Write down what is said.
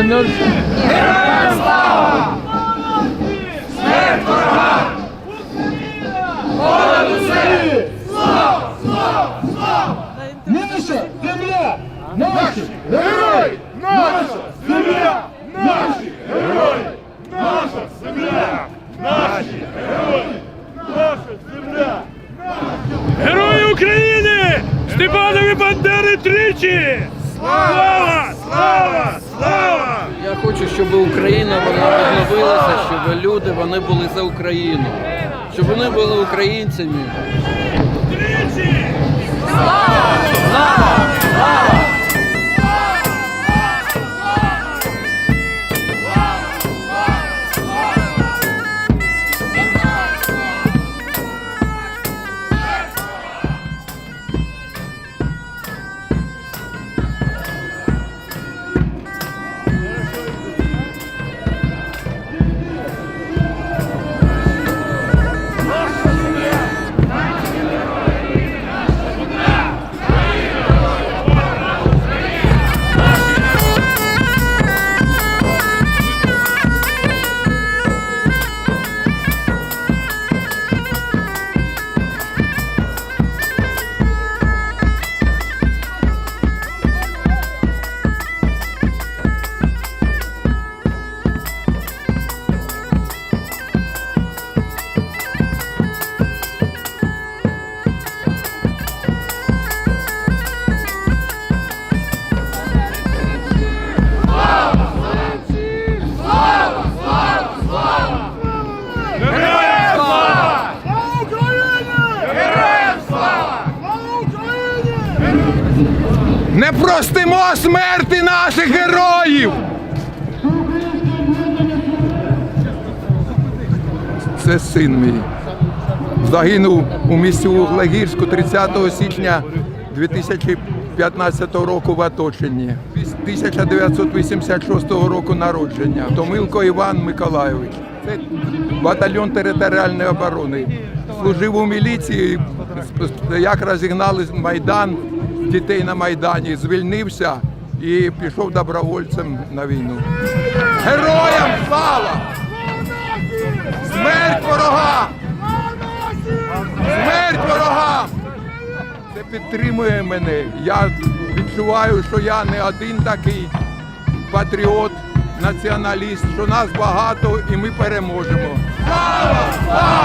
Це не Наша земля! Наші герої! Наша земля! Наші герої! Наша земля! Наші герої! Наша земля! Герої України! Степанові Бандери тричі! Слава! Слава! Щоб Україна вона відновилася, щоб люди вони були за Україну, щоб вони були українцями. Не простимо смерти наших героїв! Це син мій. Загинув у місті Углегірську 30 січня 2015 року в оточенні. 1986 року народження. Томилко Іван Миколайович. Це батальйон територіальної оборони. Служив у міліції, як розігнали Майдан, дітей на Майдані, звільнився і пішов добровольцем на війну. Героям слава! Смерть ворогам! Смерть ворогам! Це підтримує мене. Я відчуваю, що я не один такий патріот, націоналіст, що нас багато і ми переможемо. Слава!